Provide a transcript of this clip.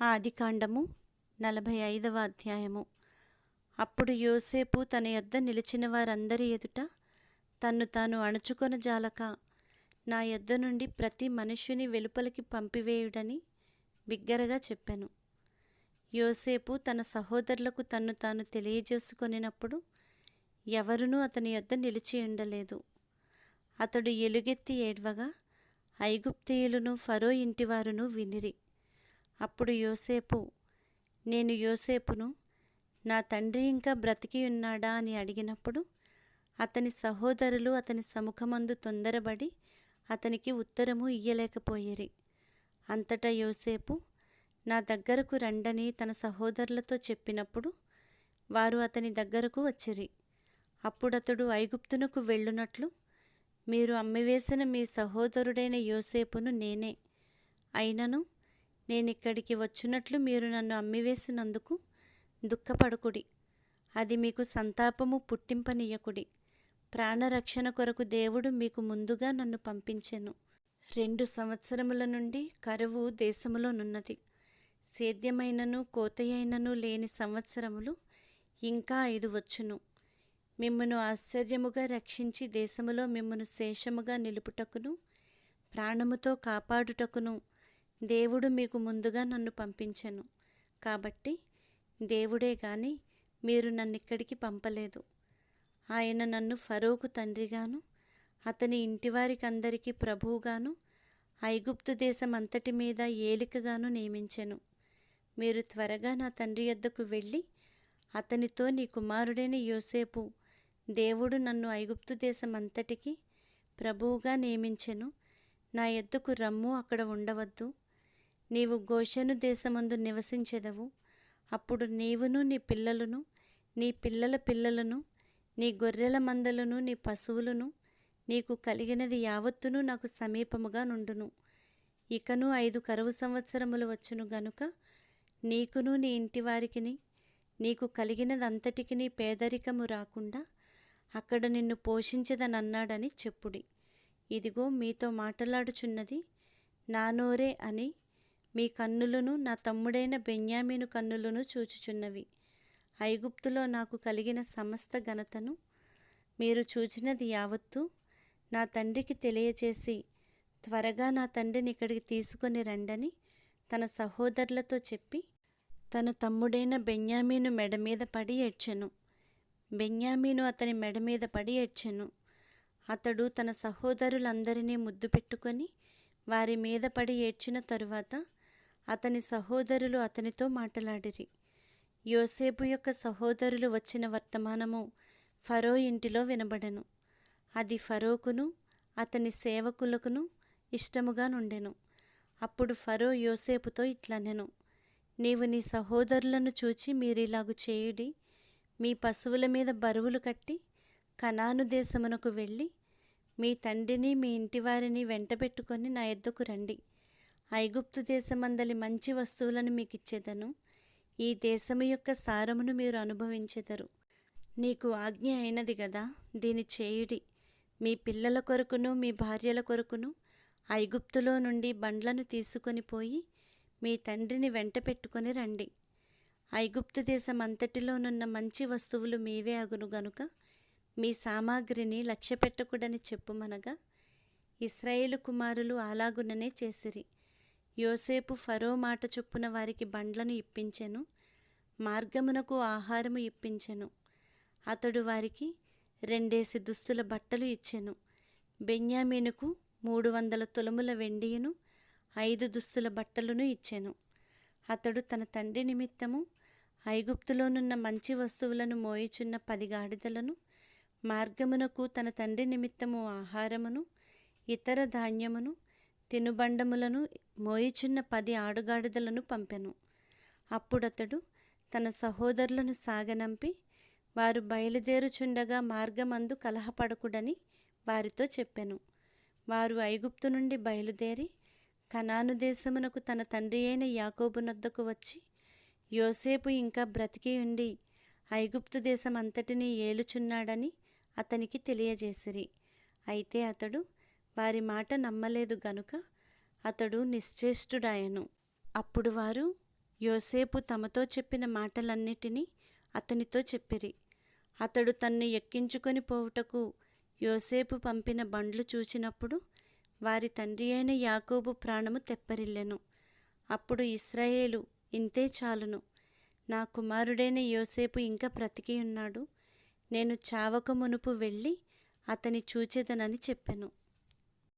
ఆదికాండము నలభై ఐదవ అధ్యాయము. అప్పుడు యోసేపు తన యొద్ద నిలిచిన వారందరి ఎదుట తన్ను తాను అణుచుకొన జాలక నా యొద్ద నుండి ప్రతి మనుష్యుని వెలుపలికి పంపివేయుడని బిగ్గరగా చెప్పాను. యోసేపు తన సహోదరులకు తన్ను తాను తెలియజేసుకొనినప్పుడు ఎవరునూ అతని యొద్ద నిలిచి ఉండలేదు. అతడు ఎలుగెత్తి ఏడ్వగా ఐగుప్తీయులను ఫరో ఇంటివారును వినిరి. అప్పుడు యోసేపు నేను యోసేపును నా తండ్రి ఇంకా బ్రతికి ఉన్నాడా? అని అడిగినప్పుడు అతని సహోదరులు అతని సముఖమందు తొందరబడి అతనికి ఉత్తరము ఇయ్యలేకపోయేరి. అంతటా యోసేపు నా దగ్గరకు రండని తన సహోదరులతో చెప్పినప్పుడు వారు అతని దగ్గరకు వచ్చిరి. అప్పుడతడు ఐగుప్తునకు వెళ్ళునట్లు మీరు అమ్మివేసిన మీ సహోదరుడైన యోసేపును నేనే. అయినను నేను ఇక్కడికి వచ్చినట్లు మీరు నన్ను అమ్మివేసినందుకు దుఃఖపడకుడి. అది మీకు సంతాపము పుట్టింపనీయకుడి. ప్రాణరక్షణ కొరకు దేవుడు మీకు ముందుగా నన్ను పంపించెను. రెండు సంవత్సరముల నుండి కరువు దేశములోనున్నది సేద్యమైనను కోతయైనను లేని సంవత్సరములు ఇంకా ఐదు వచ్చును. మిమ్మను ఆశ్చర్యముగా రక్షించి దేశములో మిమ్మను శేషముగా నిలుపుటకును ప్రాణముతో కాపాడుటకును దేవుడు మీకు ముందుగా నన్ను పంపించను. కాబట్టి దేవుడే కానీ మీరు నన్నిక్కడికి పంపలేదు. ఆయన నన్ను ఫరోకు తండ్రిగాను అతని ఇంటివారికందరికీ ప్రభువుగాను ఐగుప్తు దేశం అంతటి మీద ఏలికగాను నియమించెను. మీరు త్వరగా నా తండ్రి యొద్దకు వెళ్ళి అతనితో నీ కుమారుడైన యోసేపు దేవుడు నన్ను ఐగుప్తు దేశం అంతటికి ప్రభువుగా నియమించెను. నా ఎద్దుకు రమ్ము అక్కడ ఉండవద్దు. నీవు గోషను దేశమందు నివసించెదవు. అప్పుడు నీవును నీ పిల్లలను నీ పిల్లల పిల్లలను నీ గొర్రెల మందలను నీ పశువులను నీకు కలిగినది యావత్తును నాకు సమీపముగా నుండును. ఇకను ఐదు కరువు సంవత్సరములు వచ్చును గనుక నీకును నీ ఇంటివారికిని నీకు కలిగినదంతటికి నీ పేదరికము రాకుండా అక్కడ నిన్ను పోషించదనన్నాడని చెప్పుడి. ఇదిగో మీతో మాట్లాడుచున్నది నా నోరే అని మీ కన్నులను నా తమ్ముడైన బెన్యామీను కన్నులను చూచుచున్నవి. ఐగుప్తులో నాకు కలిగిన సమస్త ఘనతను మీరు చూచినది యావత్తు నా తండ్రికి తెలియచేసి త్వరగా నా తండ్రిని ఇక్కడికి తీసుకొని రండని తన సహోదరులతో చెప్పి తన తమ్ముడైన బెన్యామీను మెడ మీద పడి ఏడ్చెను. బెన్యామీను అతని మెడ మీద పడి ఏడ్చెను. అతడు తన సహోదరులందరినీ ముద్దు పెట్టుకొని వారి మీద పడి ఏడ్చిన తరువాత అతని సహోదరులు అతనితో మాట్లాడిరి. యోసేపు యొక్క సహోదరులు వచ్చిన వర్తమానము ఫరో ఇంటిలో వినబడెను. అది ఫరోకును అతని సేవకులకును ఇష్టముగా నుండెను. అప్పుడు ఫరో యోసేపుతో ఇట్లనెను నీవు నీ సహోదరులను చూచి మీరిలాగు చేయుడి. మీ పశువుల మీద బరువులు కట్టి కనాను దేశమునకు వెళ్ళి మీ తండ్రిని మీ ఇంటివారిని వెంటబెట్టుకొని నా ఎద్దుకు రండి. ఐగుప్తు దేశమందలి మంచి వస్తువులను మీకు ఇచ్చేదను ఈ దేశము యొక్క సారమును మీరు అనుభవించెదరు. నీకు ఆజ్ఞ అయినది కదా దీని చేయుడి. మీ పిల్లల కొరకును మీ భార్యల కొరకును ఐగుప్తులో నుండి బండ్లను తీసుకొని పోయి మీ తండ్రిని వెంట పెట్టుకొని రండి. ఐగుప్తు దేశం అంతటిలోనున్న మంచి వస్తువులు మీవే అగును గనుక మీ సామాగ్రిని లక్ష్యపెట్టకూడని చెప్పుమనగా ఇస్రాయేలు కుమారులు అలాగుననే చేసిరి. యోసేపు ఫరో మాట చొప్పున వారికి బండ్లను ఇప్పించెను మార్గమునకు ఆహారము ఇప్పించెను. అతడు వారికి రెండేసి దుస్తుల బట్టలు ఇచ్చెను. బెన్యామీనుకు మూడు వందల తొలముల వెండియును ఐదు దుస్తుల బట్టలను ఇచ్చెను. అతడు తన తండ్రి నిమిత్తము ఐగుప్తులోనున్న మంచి వస్తువులను మోయిచున్న పది గాడిదలను మార్గమునకు తన తండ్రి నిమిత్తము ఆహారమును ఇతర ధాన్యమును తినుబండములను మోయిచున్న పది ఆడుగాడిదలను పంపెను. అప్పుడతడు తన సహోదరులను సాగనంపి వారు బయలుదేరుచుండగా మార్గమందు కలహపడకుడని వారితో చెప్పెను. వారు ఐగుప్తు నుండి బయలుదేరి కనాను దేశమునకు తన తండ్రి అయిన యాకోబునొద్దకు వచ్చి యోసేపు ఇంకా బ్రతికి ఉండి ఐగుప్తు దేశం అంతటినీ ఏలుచున్నాడని అతనికి తెలియజేసిరి. అయితే అతడు వారి మాట నమ్మలేదు గనుక అతడు నిశ్చేష్టుడాయను అప్పుడు వారు యోసేపు తమతో చెప్పిన మాటలన్నిటినీ అతనితో చెప్పిరి. అతడు తన్ను ఎక్కించుకొని పోవుటకు యోసేపు పంపిన బండ్లు చూచినప్పుడు వారి తండ్రి అయిన యాకోబు ప్రాణము తెప్పరిల్లెను. అప్పుడు ఇస్రాయేలు ఇంతే చాలును. నా కుమారుడైన యోసేపు ఇంకా బ్రతికి ఉన్నాడు నేను చావక మునుపు వెళ్ళి అతని చూచేదనని చెప్పాను.